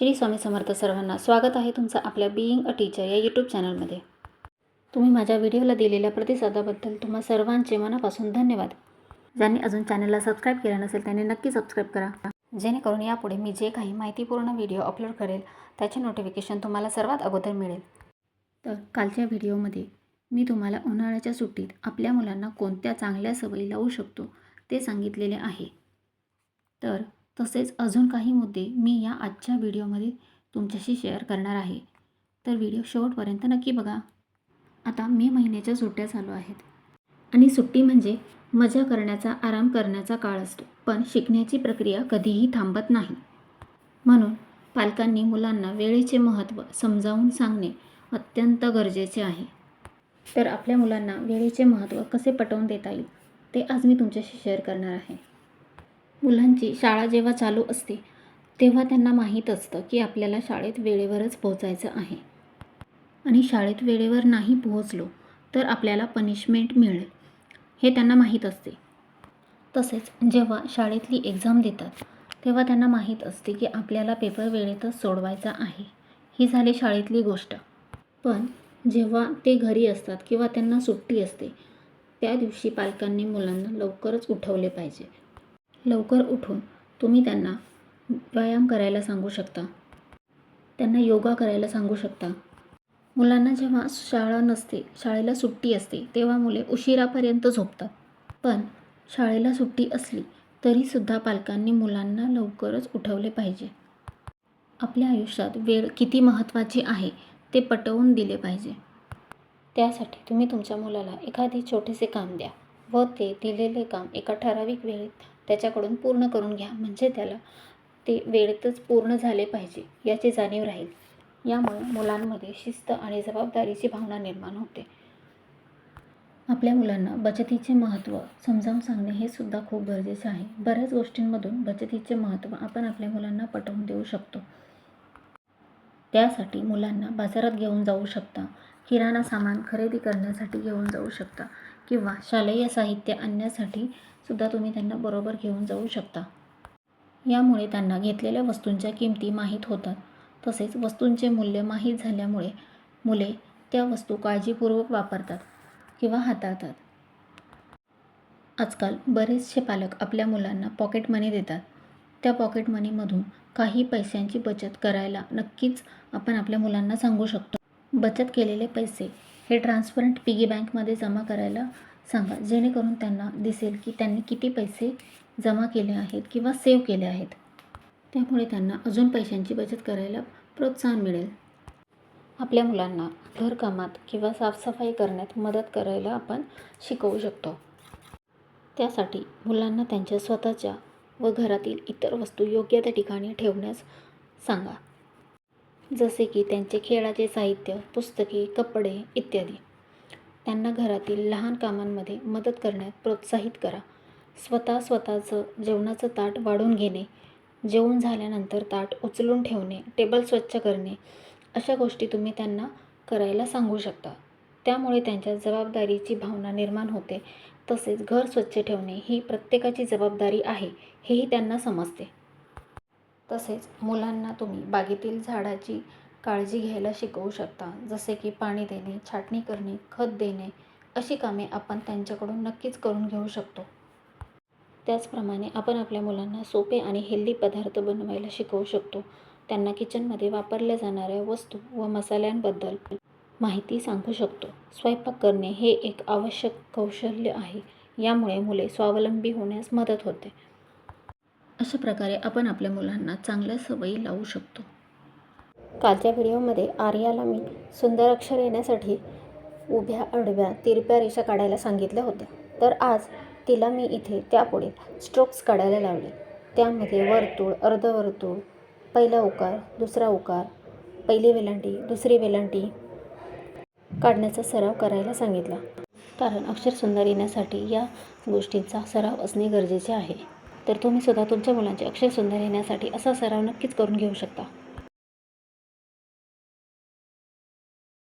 श्री स्वामी समर्थ सर्वांना स्वागत आहे तुमचं आपल्या बिईंग अ टीचर या यूट्यूब चॅनलमध्ये तुम्ही माझ्या व्हिडिओला दिलेल्या प्रतिसादाबद्दल तुम्हा सर्वांचे मनापासून धन्यवाद. ज्यांनी अजून चॅनलला सबस्क्राईब केलं नसेल त्यांनी नक्की सबस्क्राईब करा. जेणेकरून यापुढे मी जे काही माहितीपूर्ण व्हिडिओ अपलोड करेल त्याचे नोटिफिकेशन तुम्हाला सर्वात अगोदर मिळेल. तर कालच्या व्हिडिओमध्ये मी तुम्हाला उन्हाळ्याच्या सुट्टीत आपल्या मुलांना कोणत्या चांगल्या सवयी लावू शकतो ते सांगितलेले आहे. तर तसेच अजून काही मुद्दे मी या आजच्या व्हिडिओमध्ये तुमच्याशी शेअर करणार आहे. तर व्हिडिओ शेवटपर्यंत नक्की बघा. आता मे महिन्याच्या सुट्ट्या चालू आहेत. आणि सुट्टी म्हणजे मजा करण्याचा आराम करण्याचा काळ असतो. पण शिकण्याची प्रक्रिया कधीही थांबत नाही. म्हणून पालकांनी मुलांना वेळेचे महत्त्व समजावून सांगणे अत्यंत गरजेचे आहे. तर आपल्या मुलांना वेळेचे महत्त्व कसे पटवून देता येईल ते आज मी तुमच्याशी शेअर करणार आहे. मुलांची शाळा जेव्हा चालू असते तेव्हा त्यांना माहीत असतं की आपल्याला शाळेत वेळेवरच पोहोचायचं आहे. आणि शाळेत वेळेवर नाही पोहोचलो तर आपल्याला पनिशमेंट मिळेल हे त्यांना माहीत असते. तसेच जेव्हा शाळेतली एक्झाम देतात तेव्हा त्यांना माहीत असते की आपल्याला पेपर वेळेतच सोडवायचा आहे ही झाली शाळेतली गोष्ट. पण जेव्हा ते घरी असतात किंवा त्यांना सुट्टी असते त्या दिवशी पालकांनी मुलांना लवकरच उठवले पाहिजे. लवकर उठून तुम्ही त्यांना व्यायाम करायला सांगू शकता. त्यांना योगा करायला सांगू शकता. मुलांना जेव्हा शाळा नसते शाळेला सुट्टी असते तेव्हा मुले उशिरापर्यंत झोपतात. पण शाळेला सुट्टी असली तरीसुद्धा पालकांनी मुलांना लवकरच उठवले पाहिजे. आपल्या आयुष्यात वेळ किती महत्त्वाची आहे ते पटवून दिले पाहिजे. त्यासाठी तुम्ही तुमच्या मुलाला एखादे छोटेसे काम द्या व ते दिलेले काम एका ठराविक वेळेत त्याच्याकडून पूर्ण करून घ्या. म्हणजे त्याला ते वेळेतच पूर्ण झाले पाहिजे याची जाणीव राहील. यामुळे मुलांमध्ये शिस्त आणि जबाबदारीची भावना निर्माण होते. आपल्या मुलांना बचतीचे महत्त्व समजावून सांगणे हे सुद्धा खूप गरजेचे आहे. बऱ्याच गोष्टींमधून बचतीचे महत्त्व आपण आपल्या मुलांना पटवून देऊ शकतो. त्यासाठी मुलांना बाजारात घेऊन जाऊ शकता किराणा सामान खरेदी करण्यासाठी घेऊन जाऊ शकता. किंवा शालेय साहित्य आणण्यासाठी सुद्धा तुम्ही त्यांना बरोबर घेऊन जाऊ शकता. यामुळे त्यांना घेतलेल्या वस्तूंच्या किमती माहीत होतात. तसेच वस्तूंचे मूल्य माहीत झाल्यामुळे मुले त्या वस्तू काळजीपूर्वक वापरतात किंवा हाताळतात. आजकाल बरेचसे पालक आपल्या मुलांना पॉकेट मनी देतात. त्या पॉकेट मनीमधून काही पैशांची बचत करायला नक्कीच आपण आपल्या मुलांना सांगू शकतो. बचत केलेले पैसे हे ट्रान्सपरंट पिगी बँकमध्ये जमा करायला सांगा. जेणेकरून त्यांना दिसेल की त्यांनी किती पैसे जमा केले आहेत किंवा सेव्ह केले आहेत. त्यामुळे त्यांना अजून पैशांची बचत करायला प्रोत्साहन मिळेल. आपल्या मुलांना घरकामात किंवा साफसफाई करण्यात मदत करायला आपण शिकवू शकतो. त्यासाठी मुलांना त्यांच्या स्वतःच्या व घरातील इतर वस्तू योग्य त्या ठिकाणी ठेवण्यास सांगा. जसे की त्यांचे खेळाचे साहित्य पुस्तके कपडे इत्यादी. त्यांना घरातील लहान कामांमध्ये मदत करण्यात प्रोत्साहित करा. स्वतः स्वतःचं जेवणाचं ताट वाढून घेणे जेवण झाल्यानंतर ताट उचलून ठेवणे टेबल स्वच्छ करणे अशा गोष्टी तुम्ही त्यांना करायला सांगू शकता. त्यामुळे त्यांच्या जबाबदारीची भावना निर्माण होते. तसेच घर स्वच्छ ठेवणे ही प्रत्येकाची जबाबदारी आहे हेही त्यांना समजते. तसेच मुलांना तुम्ही बागेतील झाडाची काळजी घ्यायला शिकवू शकता. जसे की पाणी देणे छाटणी करणे खत देणे अशी कामे आपण त्यांच्याकडून नक्कीच करून घेऊ शकतो. त्याचप्रमाणे आपण आपल्या मुलांना सोपे आणि हेल्दी पदार्थ बनवायला शिकवू शकतो. त्यांना किचनमध्ये वापरल्या जाणाऱ्या वस्तू व मसाल्यांबद्दल माहिती सांगू शकतो. स्वयंपाक करणे हे एक आवश्यक कौशल्य आहे. यामुळे मुले स्वावलंबी होण्यास मदत होते. अशा प्रकारे आपण आपल्या मुलांना चांगल्या सवयी लावू शकतो. कालच्या व्हिडिओमध्ये आर्याला मी सुंदर अक्षर येण्यासाठी उभ्या आडव्या तिरप्या रेषा काढायला सांगितल्या होत्या. तर आज तिला मी इथे त्यापुढे स्ट्रोक्स काढायला लावले. त्यामध्ये वर्तुळ अर्धवर्तुळ पहिला उकार दुसरा उकार पहिली वेलांटी दुसरी वेलांटी काढण्याचा सराव करायला सांगितला. कारण अक्षर सुंदर येण्यासाठी या गोष्टींचा सराव असणे गरजेचे आहे. तर तुम्ही सुद्धा तुमच्या मुलांचे अक्षर सुंदर येण्यासाठी असा सराव नक्कीच करून घेऊ शकता.